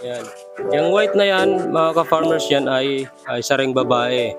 Yan. Yung white na yan, mga ka-farmers yan ay, ay saring babae.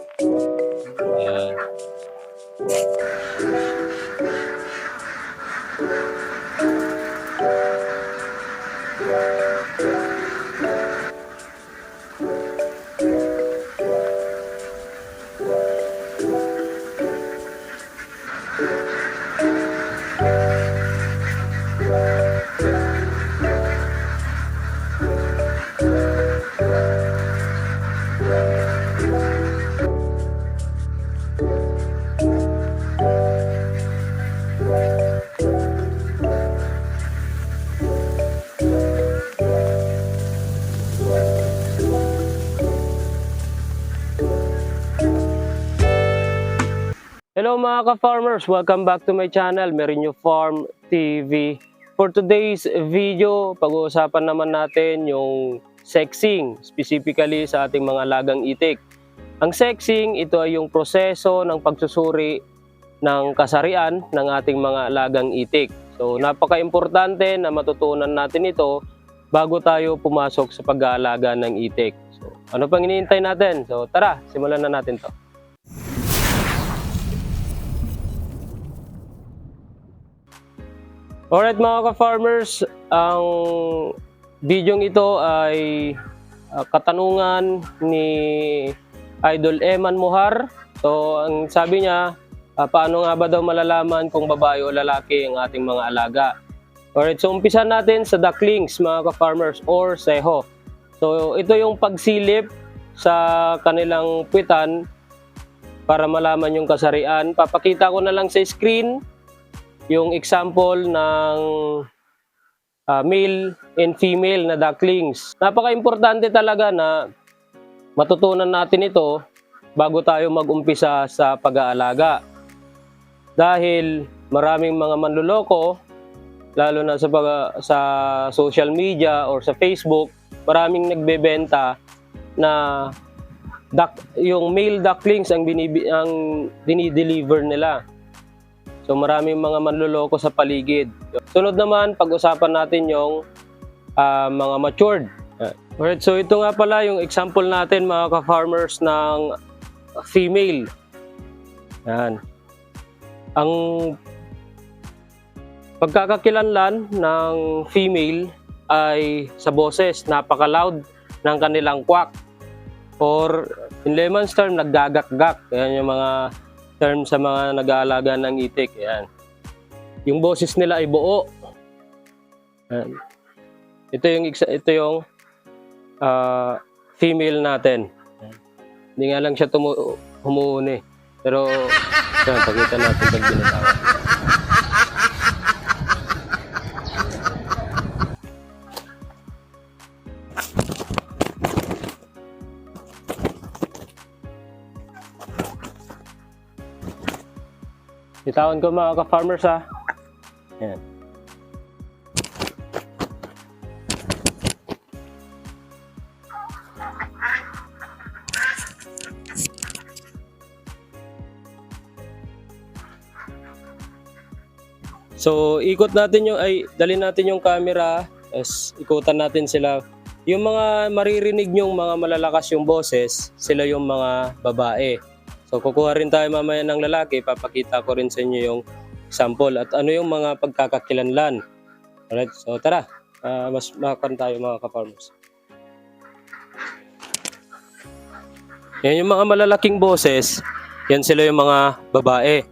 Hello mga ka-farmers! Welcome back to my channel, Merinyo Farm TV. For today's video, pag-uusapan naman natin yung sexing, specifically sa ating mga lagang itik. Ang sexing, ito ay yung proseso ng pagsusuri ng kasarian ng ating mga lagang itik. So napaka-importante na matutunan natin ito bago tayo pumasok sa pag-aalaga ng itik. So, ano pang iniintay natin? So tara, simulan na natin to. Alright mga ka-farmers, ang bidyong ito ay ah, katanungan ni Idol Eman Muhar. So ang sabi niya, ah, paano nga ba daw malalaman kung babae o lalaki ang ating mga alaga? Alright, so umpisa natin sa ducklings mga ka-farmers or seho. So ito yung pagsilip sa kanilang puwitan para malaman yung kasarian. Papakita ko na lang sa screen yung example ng ah, male and female na ducklings. Napaka-importante talaga na matutunan natin ito bago tayo mag-umpisa sa pag-aalaga. Dahil maraming mga manluloko, lalo na sa, pag- sa social media or sa Facebook, maraming nagbebenta na duck, yung male ducklings ang, binibi, ang dinideliver nila. So maraming mga manluloko sa paligid. Sunod naman, pag-usapan natin yung ah, mga matured. Alright, so ito nga pala yung example natin mga ka-farmers ng female. Yan. Ang pagkakakilanlan ng female ay sa boses, napaka-loud ng kanilang quack. Or in layman's term, naggagakgak. Yan yung mga term sa mga nag-aalaga ng itik. Yan. Yung boses nila ay buo. Yan. Ito yung ito yung ah, female natin. Hindi nga lang siya tumu humuuni. Pero yan, pakita natin pag binatawan. Bitawan ko mga ka-farmers ha. Yan. So, ikot natin yung, ay, dalhin natin yung camera, as ikutan natin sila. Yung mga maririnig yung mga malalakas yung boses, sila yung mga babae. So, kukuha rin tayo mamaya ng lalaki, papakita ko rin sa inyo yung sample at ano yung mga pagkakakilanlan. Alright, so tara, ah, mas makakan tayo mga ka-farmers. Yan yung mga malalaking boses, yan sila yung mga babae.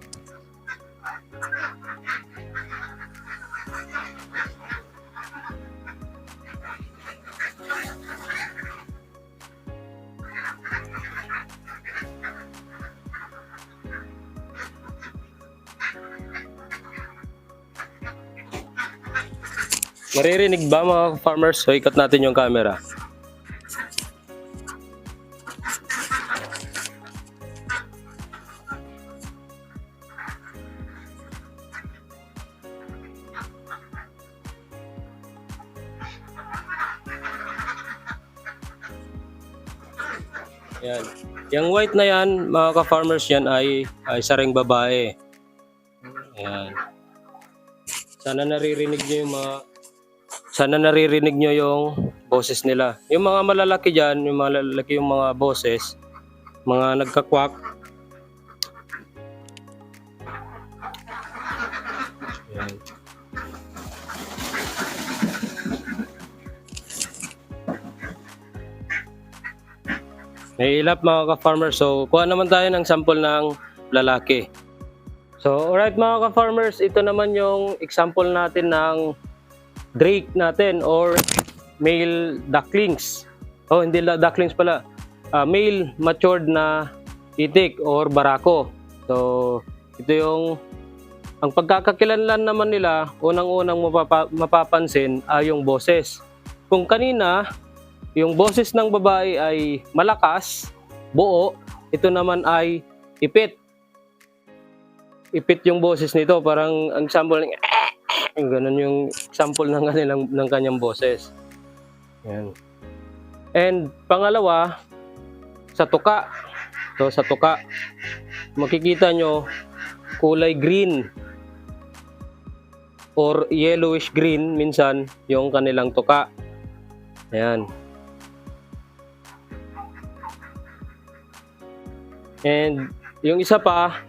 Maririnig ba mga farmers? So, ikot natin yung camera. Yan. Yung white na yan, mga ka-farmers yan ay, ay saring babae. Yan. Sana naririnig niyo yung mga sana naririnig nyo yung boses nila. Yung mga malalaki dyan, yung malalaki yung mga boses, mga nagkakwak. Yan. May ilap mga ka-farmers. So, kuha naman tayo ng sample ng lalaki. So, alright mga ka-farmers, ito naman yung example natin ng drake natin or male ducklings. Oh, hindi la ducklings pala. Ah, male matured na itik or barako. So, ito yung ang pagkakakilanlan naman nila, unang-unang mapapa- mapapansin ay yung boses. Kung kanina, yung boses ng babae ay malakas, buo, ito naman ay ipit. Ipit yung boses nito, parang ang sample ng ganun yung sample ng kanilang ng kanyang boses. Yan. And pangalawa, sa tuka. So sa tuka, makikita nyo kulay green or yellowish green minsan yung kanilang tuka. Ayan. And yung isa pa,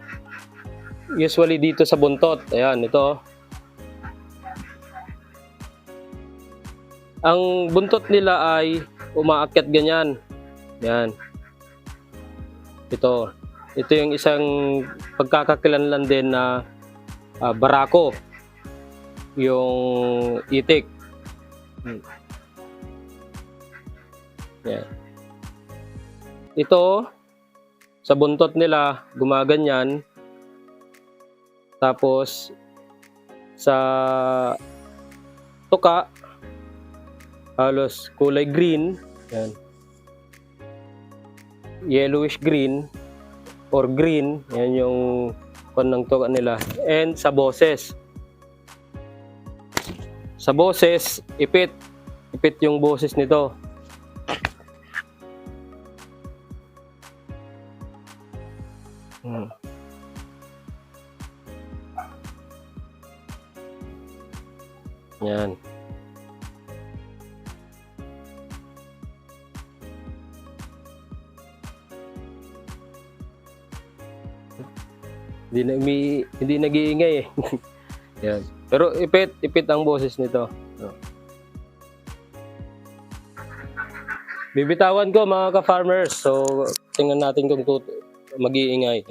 usually dito sa buntot. Ayan, ito. Ang buntot nila ay umaakyat ganyan. Yan. Ito. Ito yung isang pagkakakilanlan din na ah, barako. Yung itik. Hmm. Yan. Ito, sa buntot nila, gumaganyan. Tapos, sa tuka, halos kulay green. Yan. Yellowish green or green. Yan yung kon ng tuka nila. And sa boses. Sa boses, ipit. Ipit yung boses nito. Hmm. Yan. Hindi na umi, hindi nag-iingay eh. Yan. Pero ipit, ipit ang boses nito. No. Bibitawan ko mga ka-farmers. So, tingnan natin kung mag-iingay.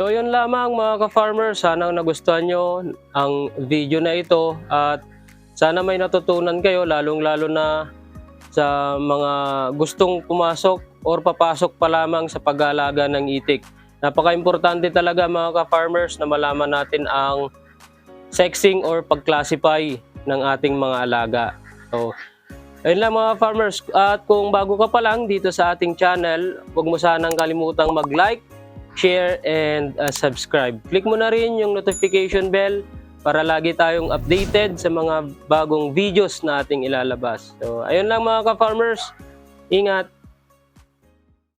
So yun lamang mga ka-farmers, sana nagustuhan nyo ang video na ito at sana may natutunan kayo lalong-lalo na sa mga gustong pumasok or papasok pa lamang sa pag-aalaga ng itik. Napaka-importante talaga mga ka-farmers na malaman natin ang sexing or pag-classify ng ating mga alaga. So, ayun lang mga farmers. At kung bago ka pa lang dito sa ating channel, huwag mo sanang kalimutang mag-like, share, and uh, subscribe. Click mo na rin yung notification bell para lagi tayong updated sa mga bagong videos na ating ilalabas. So, ayun lang mga ka-farmers. Ingat!